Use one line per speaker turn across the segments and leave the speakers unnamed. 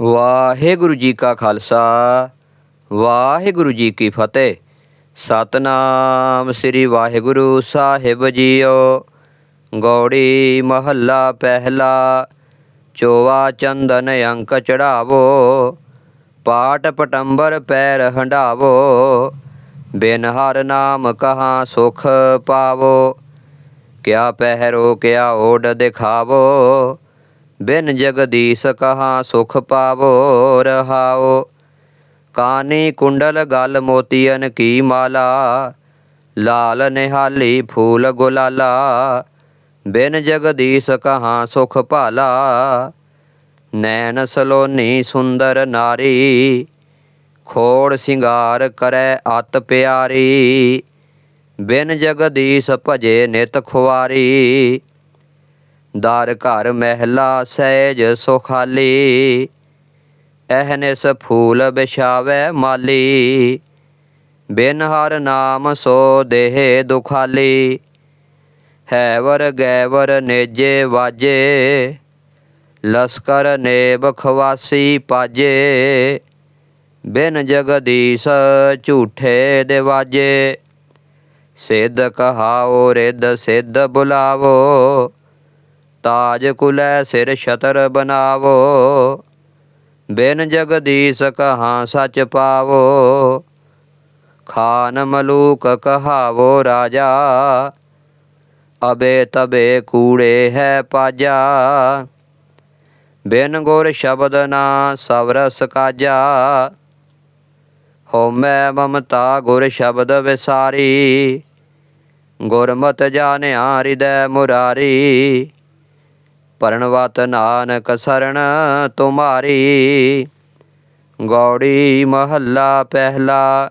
ਵਾਹਿਗੁਰੂ ਜੀ ਕਾ ਖਾਲਸਾ, ਵਾਹਿਗੁਰੂ ਜੀ ਕੀ ਫਤਿਹ। ਸਤਨਾਮ ਸ੍ਰੀ ਵਾਹਿਗੁਰੂ ਸਾਹਿਬ ਜੀਓ। ਗੌੜੀ ਮਹੱਲਾ ਪਹਿਲਾ, ਚੋਵਾ ਚੰਦਨ ਅੰਕ ਚੜਾਵੋ। ਪਾਟ ਪਟੰਬਰ ਪੈਰ ਹੰਡਾਵੋ। ਬਿਨ ਹਰ ਨਾਮ ਕਹਾਂ ਸੁਖ ਪਾਵੋ। ਕਿਆ ਪਹਿਰੋ ਕਿਆ ਓਡ ਦਿਖਾਵੋ। ਬਿਨ ਜਗਦੀਸ਼ ਕਹਾਂ ਸੁਖ ਪਾਵੋ ਰਹਾਓ। ਕਾਨੀ ਕੁੰਡਲ ਗਲ ਮੋਤੀਅਨ ਕੀ ਮਾਲਾ, ਲਾਲ ਨਿਹਾਲੀ ਫੂਲ ਗੁਲਾਲਾ। ਬਿਨ ਜਗਦੀਸ਼ ਕਹਾਂ ਸੁਖ ਭਾਲਾ, ਨੈਣ ਸਲੋਨੀ ਸੁੰਦਰ ਨਾਰੀ। ਖੋੜ ਸਿੰਗਾਰ ਕਰੈ ਅਤ ਪਿਆਰੀ, ਬਿਨ ਜਗਦੀਸ਼ ਭਜੇ ਨਿਤ ਖੁਆਰੀ ਦਰ ਘਰ ਮਹਿਲਾ ਸਹਿਜ ਸੁਖਾਲੀ ਅਹਨਿਸ ਫੂਲ ਬਿਛਾਵੇ ਮਾਲੀ, ਬਿਨ ਹਰ ਨਾਮ ਸੋ ਦੇਹ ਦੁਖਾਲੀ, ਹੈਵਰ ਗੈਵਰ ਨੇਜੇ ਵਾਜੇ, ਲਸਕਰ ਨੇ ਬਖਵਾਸੀ ਪਾਜੇ, ਬਿਨ ਜਗਦੀਸ਼ ਝੂਠੇ ਦਿਵਾਜੇ, ਸਿੱਧ ਕਹਾਓ ਰਿੱਧ ਸਿੱਧ ਬੁਲਾਵੋ ਤਾਜ ਕੁਲੈ ਸਿਰ ਛਤਰ ਬਨਾਵੋ ਬਿਨ ਜਗਦੀਸ਼ ਕਹਾ ਸਚ ਪਾਵੋ। ਖਾਨ ਮਲੂਕ ਕਹਾਵੋ, ਰਾਜਾ, ਅਬੇ ਤਬੇ ਕੂੜੇ ਹੈ ਪਾਜਾ। ਬਿਨ ਗੁਰ ਸ਼ਬਦ ਨਾ ਸਵਰਸ ਕਾਜਾ। ਹੋਮੈ ਮਮਤਾ ਗੁਰ ਸ਼ਬਦ ਵਿਸਾਰੀ, ਗੁਰਮਤਿ ਜਾਣਿਆ ਹਿਰਦੈ ਮੁਰਾਰੀ। ਪਰਣਵਤ ਨਾਨਕ ਸਰਣ ਤੁਮਾਰੀ। ਗੌੜੀ ਮਹੱਲਾ ਪਹਿਲਾ।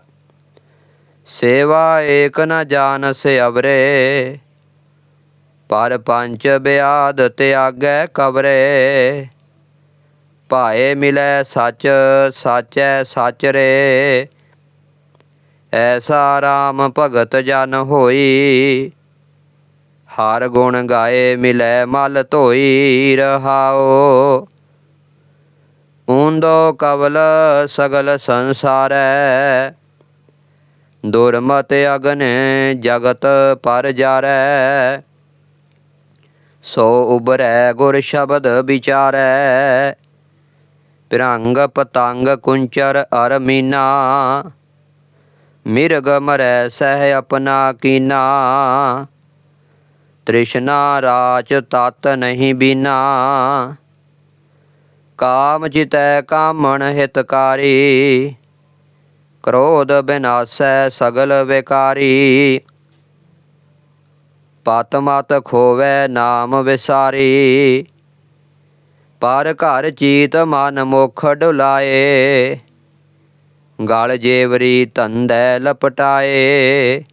ਸੇਵਾ ਏਕ ਨ ਜਾਣਸ ਅਵਰੇ ਪਰ ਪੰਚ ਬਿਆਦ ਤਿਆਗੈ ਕਬਰੇ ਭਾਏ ਮਿਲੈ ਸੱਚ, ਸਾਚੈ ਸੱਚ ਰੇ ਐਸਾ RAM ਭਗਤ ਜਨ ਹੋਈ। ਹਰ ਗੁਣ ਗਾਏ ਮਿਲੈ ਮਲ ਧੋਈ ਰਹਾਓ। ਉਂਦੋ ਕਵਲ ਸਗਲ ਸੰਸਾਰੈ। ਦੁਰਮਤ ਅਗਨ ਜਗਤ ਪਰ ਜਾਰੈ। ਸੋ ਉਬਰੈ ਗੁਰ ਸ਼ਬਦ ਵਿਚਾਰੈ। ਪਿਰੰਗ ਪਤੰਗ ਕੁੰਚਰ ਅਰ ਮੀਨਾ। ਮਿਰਗ ਮਰੈ ਸਹਿ ਆਪਣਾ ਕੀਨਾ। ਤ੍ਰਿਸ਼ਨਾ ਰਾਚ ਤਤ ਨਹੀਂ ਬਿਨਾ। ਕਾਮ ਚਿਤੈ ਕਾਮਣ ਹਿਤਕਾਰੀ, ਕ੍ਰੋਧ ਬਿਨਾਸੈ ਸਗਲ ਵਿਕਾਰੀ। ਪਤ ਮਤ ਖੋਵੈ ਨਾਮ ਵਿਸਾਰੀ, ਪਰ ਘਰ ਚੀਤ ਮਨ ਮੁਖ ਡੁਲਾਏ। ਗਲ ਜੇਵਰੀ ਤੰਦੈ ਲਪਟਾਏ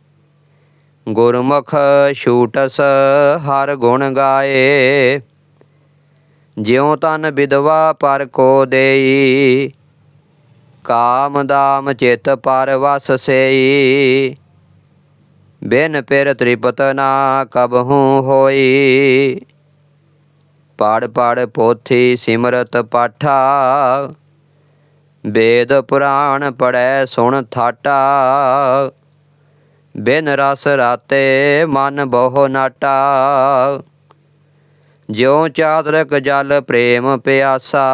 ਗੁਰਮੁਖ ਛੂਟਸ ਹਰ ਗੁਣ ਗਾਏ। ਜਿਉ ਤਨ ਵਿਦਵਾ ਪਰ ਕੋ ਦੇਈ। ਕਾਮ ਦਾਮ ਚਿਤ ਪਰ ਵਸ ਸੇਈ। ਬਿਨ ਪਿਰ ਤ੍ਰਿਪਤ ਨਾ ਕਬਹੂ ਹੋਈ। ਪੜ ਪੜ ਪੋਥੀ ਸਿਮਰਤ ਪਾਠਾ। ਵੇਦ ਪੁਰਾਣ ਪੜੈ ਸੁਣ ਥਾਟਾ। ਬਿਨ ਰਸ ਰਾਤੇ ਮਨ ਬਹੁ ਨਾਟਾ। ਜਿਉ ਚਾਤਰਕ ਜਲ ਪ੍ਰੇਮ ਪਿਆਸਾ,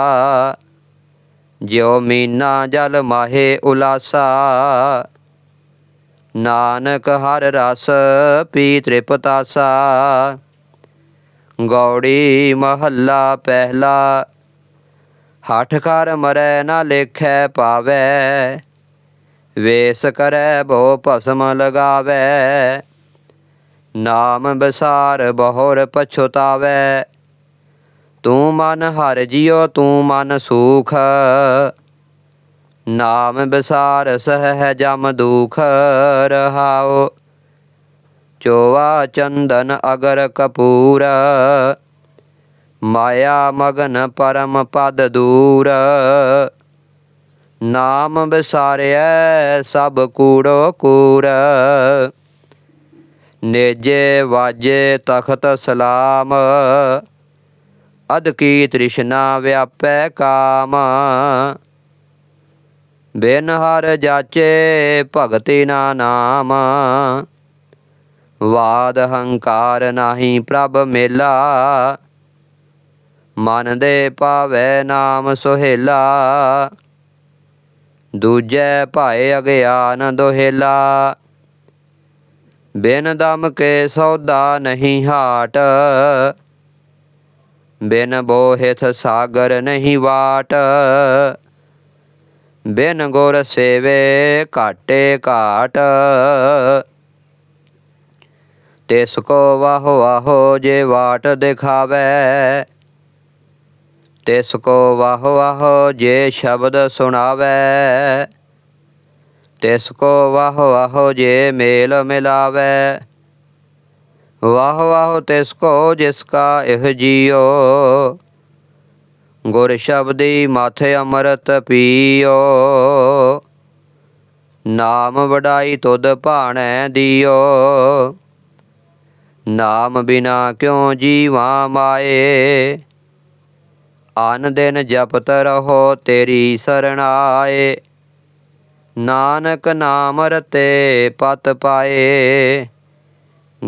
ਜਿਉ ਮੀਨਾ ਜਲ ਮਾਹੇ ਉਲਾਸਾ। ਨਾਨਕ ਹਰ ਰਸ ਪੀ ਤ੍ਰਿਪਤਾਸਾ। ਗੌੜੀ ਮਹੱਲਾ ਪਹਿਲਾ, ਹਠ ਕਰ ਮਰੈ ਨਾ ਲੇਖੈ ਪਾਵੈ। ਵੇਸ ਕਰੈ ਬਹੁ ਭਸਮ ਲਗਾਵੈ। ਨਾਮ ਬਸਾਰ ਬਹੁਰ ਪਛੁਤਾਵੈ। ਤੂੰ ਮਨ ਹਰ ਜਿਉ, ਤੂੰ ਮਨ ਸੂਖ। ਨਾਮ ਬਸਾਰ ਸਹਿ ਜਮ ਦੁਖ ਰਹਾਓ ਚੋਵਾ ਚੰਦਨ ਅਗਰ ਕਪੂਰ। ਮਾਇਆ ਮਗਨ ਪਰਮ ਪਦ ਦੂਰ। ਨਾਮ ਵਿਸਾਰਿਐ, ਸਭ ਕੂੜੋ ਕੂਰ ਨੇਜੇ ਵਾਜੇ ਤਖਤ ਸਲਾਮ। ਅਦ ਕੀ ਤ੍ਰਿਸ਼ਨਾ ਵਿਆਪੈ ਕਾਮ। ਬਿਨ ਹਰ ਜਾਚੇ ਭਗਤੀ ਨਾ ਨਾਮ। ਵਾਦ ਹੰਕਾਰ ਨਾਹੀ ਪ੍ਰਭ ਮੇਲਾ। ਮਨ ਦੇ ਪਾਵੈ ਨਾਮ ਸੁਹੇਲਾ। ਦੂਜੈ ਭਾਏ ਅਗਿਆਨ ਦੋਹੇਲਾ। ਬਿਨ ਦਮ ਕੇ ਸੌਦਾ ਨਹੀਂ ਹਾਟ। ਬਿਨ ਬੋਹਿਥ ਸਾਗਰ ਨਹੀਂ ਵਾਟ। ਬਿਨ ਗੁਰ ਸੇਵੇ ਘਾਟੇ ਘਾਟ। ਤਿਸ ਕੋ ਵਾਹ ਵਾਹੋ ਜੇ ਵਾਟ ਦਿਖਾਵੇ ਤਿਸ ਕੋ ਵਾਹੋ ਵਾਹੋ ਜੇ ਸ਼ਬਦ ਸੁਣਾਵੇ। ਤਿਸ ਕੋ ਵਾਹੋ ਵਾਹੋ ਜੇ ਮੇਲ ਮਿਲਾਵੇ। ਵਾਹ ਵਾਹ ਤਿਸ ਕੋ ਜਿਸ ਕਾ ਇਹ ਜੀਓ। ਗੁਰ ਸ਼ਬਦੀ ਮਾਥੇ ਅੰਮ੍ਰਿਤ ਪੀਓ। ਨਾਮ ਵਡਾਈ ਤੁਧ ਭਾਣੈ ਦਿਓ। ਨਾਮ ਬਿਨਾ ਕਿਉ ਜੀਵਾ ਮਾਏ? ਆਨ ਦਿਨ ਜਪਤ ਰਹੋ, ਤੇਰੀ ਸਰਣਾਏ ਨਾਨਕ ਨਾਮ ਰਤੇ ਪਤ ਪਾਏ।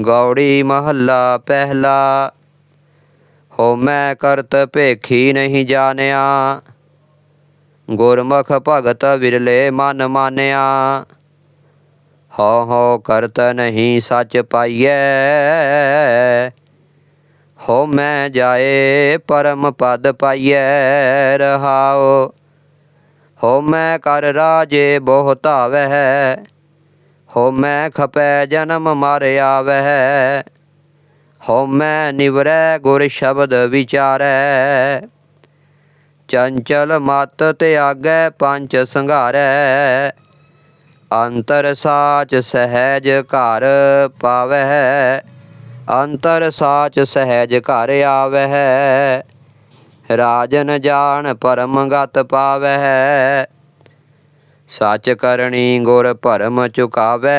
ਗੌੜੀ ਮਹੱਲਾ ਪਹਿਲਾ। ਹੋ ਮੈਂ ਕਰਤ ਭੇਖੀ ਨਹੀਂ ਜਾਣਿਆ। ਗੁਰਮੁਖ ਭਗਤ ਵਿਰਲੇ ਮਨ ਮਾਨਿਆ। ਹਉ ਹਉ ਕਰਤ ਨਹੀਂ ਸੱਚ ਪਾਈਐ। ਹੋ ਮੈਂ ਜਾਏ, ਪਰਮ ਪਦ ਪਾਈਐ ਰਹਾਓ ਹੋ ਮੈਂ ਕਰ ਰਾਜੇ, ਬਹੁ ਧਾਵੈ ਹੋ ਮੈਂ ਖਪੈ, ਜਨਮ ਮਰ ਆਵੈ ਹੋ ਮੈਂ ਨਿਵਰੈ, ਗੁਰ ਸ਼ਬਦ ਵਿਚਾਰੈ। ਚੰਚਲ ਮਤ ਤਿਆਗੈ ਪੰਜ ਸੰਘਾਰੈ। ਅੰਤਰ ਸਾਚ ਸਹਿਜ ਘਰ ਪਾਵੈ ਅੰਤਰ ਸਾਚ ਸਹਿਜ ਘਰ ਆਵੈ ਰਾਜਨ ਜਾਣ ਪਰਮ ਗਤ ਪਾਵੈ ਸੱਚ ਕਰਨੀ ਗੁਰ ਭਰਮ ਚੁਕਾਵੈ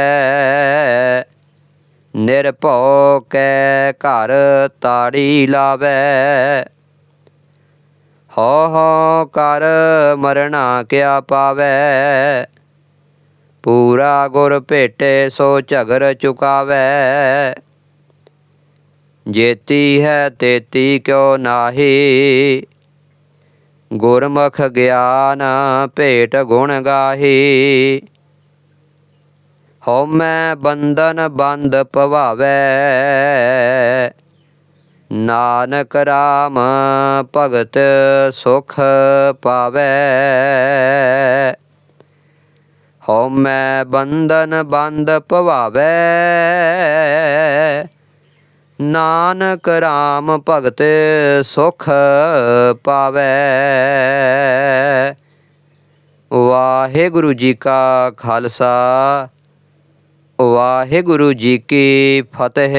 ਨਿਰਭਉ ਕੈ ਘਰ ਤਾੜੀ ਲਾਵੈ ਹੋ ਹੋ ਕਰ ਮਰਣਾ ਕਿਆ ਪਾਵੈ ਪੂਰਾ ਗੁਰ ਭੇਟੇ ਸੋ ਝਗਰ ਚੁਕਾਵੈ ਜੇਤੀ ਹੈ ਤੇਤੀ ਕਿਉ ਨਾਹੀ? ਗੁਰਮੁਖ ਗਿਆਨ ਭੇਟ ਗੁਣ ਗਾਹੀ। ਹਉ ਮੈਂ ਬੰਧਨ ਬੰਦ ਪਵਾਵੈ ਨਾਨਕ ਰਾਮ ਭਗਤ ਸੁਖ ਪਾਵੈ। ਹਉ ਬੰਧਨ ਬੰਦ ਪਵਾਵੈ ਨਾਨਕ ਰਾਮ ਭਗਤ ਸੁਖ ਪਾਵੈ। ਵਾਹਿਗੁਰੂ ਜੀ ਕਾ ਖਾਲਸਾ ਵਾਹਿਗੁਰੂ ਜੀ ਕੀ ਫਤਿਹ।